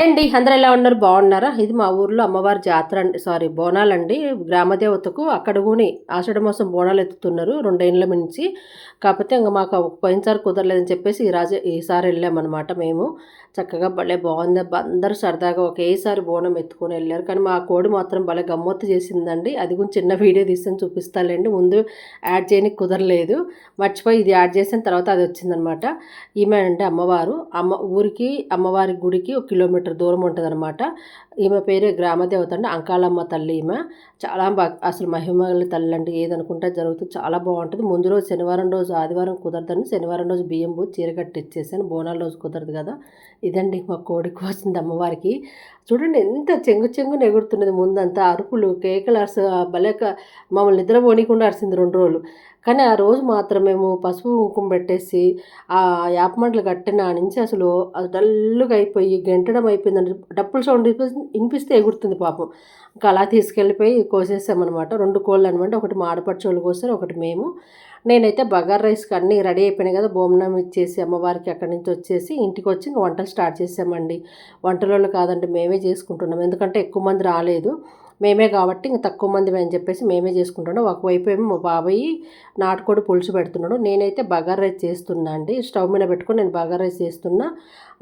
అండి అందరు ఎలా ఉన్నారు? బాగున్నారా? ఇది మా ఊర్లో అమ్మవారి జాతర అండి. సారీ బోనాలండి గ్రామదేవతకు అక్కడ కూడా ఆషాఢ మాసం బోనాలు ఎత్తుతున్నారు రెండేళ్ళ నుంచి. కాకపోతే ఇంకా మాకు పోయినసారి కుదరలేదని చెప్పేసి ఈ రాజు ఈసారి వెళ్ళామన్నమాట మేము. చక్కగా భలే బాగుంది అందరూ సరదాగా ఒకేసారి బోనం ఎత్తుకొని వెళ్ళారు. కానీ మా కోడి మాత్రం భలే గమ్మత్తు చేసిందండి. అది కూడా చిన్న వీడియో తీసుకొని చూపిస్తానండి ముందు యాడ్ చేయడానికి కుదరలేదు. మర్చిపోయి ఇది యాడ్ చేసిన తర్వాత అది వచ్చిందనమాట ఈమె అంటే అమ్మవారు. అమ్మ ఊరికి అమ్మవారి గుడికి ఒక కిలోమీటర్ కిలోమీటర్ దూరం ఉంటుంది అనమాట ఈమె పేరే గ్రామదేవత అండి. అంకాలమ్మ తల్లి ఈమె. చాలా బాగా అసలు మహిమగల తల్లి అండి. ఏదనుకుంటే జరుగుతుంది. చాలా బాగుంటుంది. ముందు రోజు శనివారం రోజు ఆదివారం కుదరదండి. శనివారం రోజు బియ్యం పోయి చీర కట్టి ఇచ్చేసాను. బోనాల రోజు కుదరదు కదా. ఇదండి మా కోడికి వచ్చింది అమ్మవారికి. చూడండి ఎంత చెంగు చెంగు ఎగురుతున్నది ముందంతా. అరుపులు కేకలు అరస భలేక మమ్మల్ని నిద్ర పోనీకుండా అరిసింది రెండు రోజులు. కానీ ఆ రోజు మాత్రం మేము పసుపు కుంకుమ పెట్టేసి ఆ యాపమంటలు కట్టిన నుంచి అసలు అది డల్లుగా అయిపోయి గెంటడం అయిపోయిందండి. డప్పుల సౌండ్ వినిపిస్తే ఎగురుతుంది పాపం. ఇంకా అలా తీసుకెళ్ళిపోయి కోసేసామన్నమాట. రెండు కోళ్ళు అనమాట. ఒకటి మాడపచ్చోళ్ళు కోసారు ఒకటి మేము. నేనైతే బగార్ రైస్కి అన్నీ రెడీ అయిపోయినాయి కదా బోమ్నం ఇచ్చేసి అమ్మవారికి అక్కడి నుంచి వచ్చేసి ఇంటికి వచ్చి ఇంకా వంటలు స్టార్ట్ చేసామండి. వంటలలో కాదండి మేమే చేసుకుంటున్నాం. ఎందుకంటే ఎక్కువ మంది రాలేదు. మేమే కాబట్టి ఇంక తక్కువ మంది అని చెప్పేసి మేమే చేసుకుంటున్నాం. ఒకవైపు ఏమో మా బాబాయ్ నాటుకోడి పులుసు పెడుతున్నాడు. నేనైతే బగార్ రైస్ చేస్తున్నా అండి. స్టవ్ మీద పెట్టుకొని నేను బగార్ రైస్ చేస్తున్నా.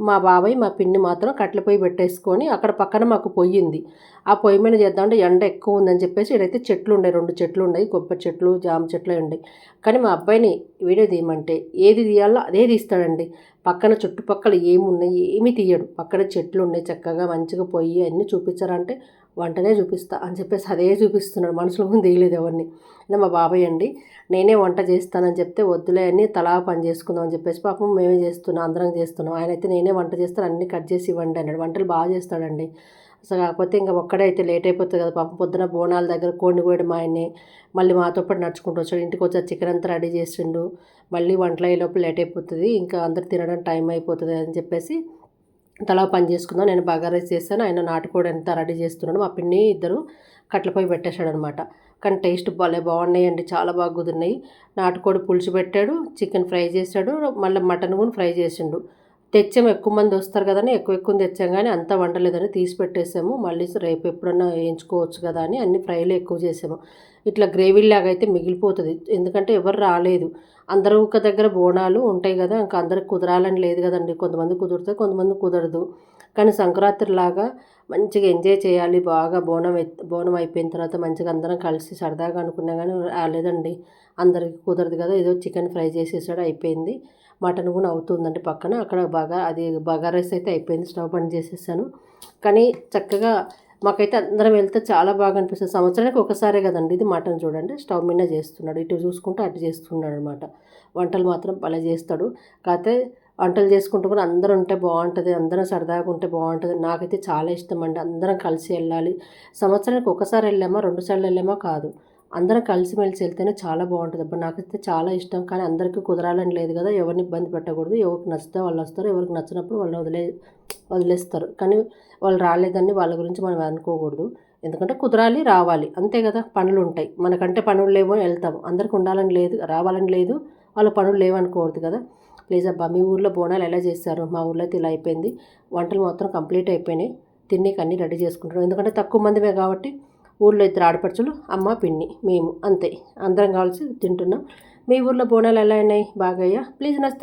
మా బాబాయ్ మా పిన్ని మాత్రం కట్టెల పొయ్యి పెట్టేసుకొని అక్కడ పక్కన మాకు పొయ్యి ఉంది. ఆ పొయ్యి మీద చేద్దామంటే ఎండ ఎక్కువ ఉందని చెప్పేసి ఇడైతే చెట్లు ఉన్నాయి. రెండు చెట్లు ఉన్నాయి. కొబ్బరి చెట్లు జామ చెట్లు ఉన్నాయి. కానీ మా అబ్బాయిని వీడియో తీయమంటే ఏది తీయాలో అదే తీస్తాడండి. పక్కన చుట్టుపక్కల ఏమున్నాయి ఏమి తీయడు. పక్కన చెట్లు ఉన్నాయి. చక్కగా మంచిగా పొయ్యి అన్నీ చూపించారంటే వంటనే చూపిస్తా అని చెప్పేసి అదే చూపిస్తున్నాడు. మనుషుల ముందు తీయలేదు ఎవరిని. మా బాబాయ్ అండి నేనే వంట చేస్తానని చెప్తే వద్దులే అని తలా పని చేసుకుందాం అని చెప్పేసి పాపం మేమే చేస్తున్నాం అందరం చేస్తున్నాం. ఆయన అయితే నేనే వంట చేస్తాను అన్ని కట్ చేసి ఇవ్వండి అన్నాడు. వంటలు బాగా చేస్తాడండి. అసలు కాకపోతే ఇంకా ఒక్కడే అయితే లేట్ అయిపోతుంది కదా పాపం. పొద్దున బోనాల దగ్గర కోడిని కోయడం ఆయన్ని మళ్ళీ మాతో పాటు నడుచుకుంటూ వచ్చాడు. ఇంటికి వచ్చి చికెన్ అంతా రెడీ చేసిండు. మళ్ళీ వంటలు అయ్యేలోపు లేట్ అయిపోతుంది. ఇంకా అందరు తినడం టైం అయిపోతుంది అని చెప్పేసి తలా పని చేసుకుందాం. నేను బాగా రైస్ చేస్తాను ఆయన నాటుకోడి ఎంత రెడీ చేస్తున్నాడు. మా పిన్ని ఇద్దరు కట్లపై పెట్టేశాడు అనమాట కానీ టేస్ట్ భలే బాగున్నాయండి. చాలా బాగా కుదిరినాయి. నాటుకోడి పులుసు పెట్టాడు. చికెన్ ఫ్రై చేశాడు. మళ్ళీ మటన్ కూడా ఫ్రై చేసిండు. తెచ్చాము ఎక్కువ మంది వస్తారు కదని ఎక్కువ ఎక్కువ తెచ్చాం కానీ అంత వండలేదని తీసి పెట్టేసాము మళ్ళీ రేపు ఎప్పుడన్నా వేయించుకోవచ్చు కదా అని అన్ని ఫ్రైలు ఎక్కువ చేసాము. ఇట్లా గ్రేవీలాగా అయితే మిగిలిపోతుంది. ఎందుకంటే ఎవరు రాలేదు. అందరూ ఒక దగ్గర బోనాలు ఉంటాయి కదా ఇంకా అందరికి కుదరాలని లేదు కదండి. కొంతమంది కుదురుతుంది కొంతమంది కుదరదు. కానీ సంక్రాంతి లాగా మంచిగా ఎంజాయ్ చేయాలి. బాగా బోనం బోనం అయిపోయిన తర్వాత మంచిగా అందరం కలిసి సరదాగా అనుకున్నా కానీ రాలేదండి. అందరికి కుదరదు కదా. ఏదో చికెన్ ఫ్రై చేసేసాడు అయిపోయింది. మటన్ కూడా అవుతుందండి పక్కన. అక్కడ బాగా అది బాగా రైస్ అయితే అయిపోయింది. స్టవ్ బంద్ చేసేసాను. కానీ చక్కగా మాకైతే అందరం వెళ్తే చాలా బాగా అనిపిస్తుంది. సంవత్సరానికి ఒకసారే కదండి ఇది మటన్ చూడండి. స్టవ్ మీద చేస్తున్నాడు. ఇటు చూసుకుంటూ అటు చేస్తున్నాడు అనమాట వంటలు మాత్రం భలే చేస్తాడు. కాకపోతే వంటలు చేసుకుంటూ కూడా అందరం ఉంటే బాగుంటుంది. అందరం సరదాగా ఉంటే బాగుంటుంది. నాకైతే చాలా ఇష్టం అండి. అందరం కలిసి వెళ్ళాలి. సంవత్సరానికి ఒకసారి వెళ్ళామా? రెండు సార్లు వెళ్ళామా? కాదు. అందరం కలిసిమెలిసి వెళ్తేనే చాలా బాగుంటుంది. అబ్బా నాకైతే చాలా ఇష్టం. కానీ అందరికీ కుదరాలని లేదు కదా. ఎవరిని ఇబ్బంది పెట్టకూడదు. ఎవరికి నచ్చితే వాళ్ళు వస్తారు. ఎవరికి నచ్చినప్పుడు వాళ్ళు వదిలే వదిలేస్తారు. కానీ వాళ్ళు రాలేదని వాళ్ళ గురించి మనం అనుకోకూడదు. ఎందుకంటే కుదరాలి రావాలి. అంతే కదా. పనులు ఉంటాయి. మనకంటే పనులు లేవో వెళ్తాము. అందరికి ఉండాలని లేదు రావాలని లేదు. వాళ్ళ పనులు లేవనుకోవద్దు కదా. ప్లీజ్ అబ్బా మీ ఊర్లో బోనాలు ఎలా చేస్తారు మా ఊర్లో అయితే ఇలా అయిపోయింది. వంటలు మొత్తం కంప్లీట్ అయిపోయినాయి. తిన్నీకి అన్నీ రెడీ చేసుకుంటారు ఎందుకంటే తక్కువ మందిమే కాబట్టి ఊళ్ళో ఇద్దరు ఆడపడుచులు అమ్మ పిన్ని మేము అంతే. అందరం కలిసి తింటున్నాం. మీ ఊర్లో బోనాలు ఎలా అయినాయి బాగయ్యా? ప్లీజ్ నస్తే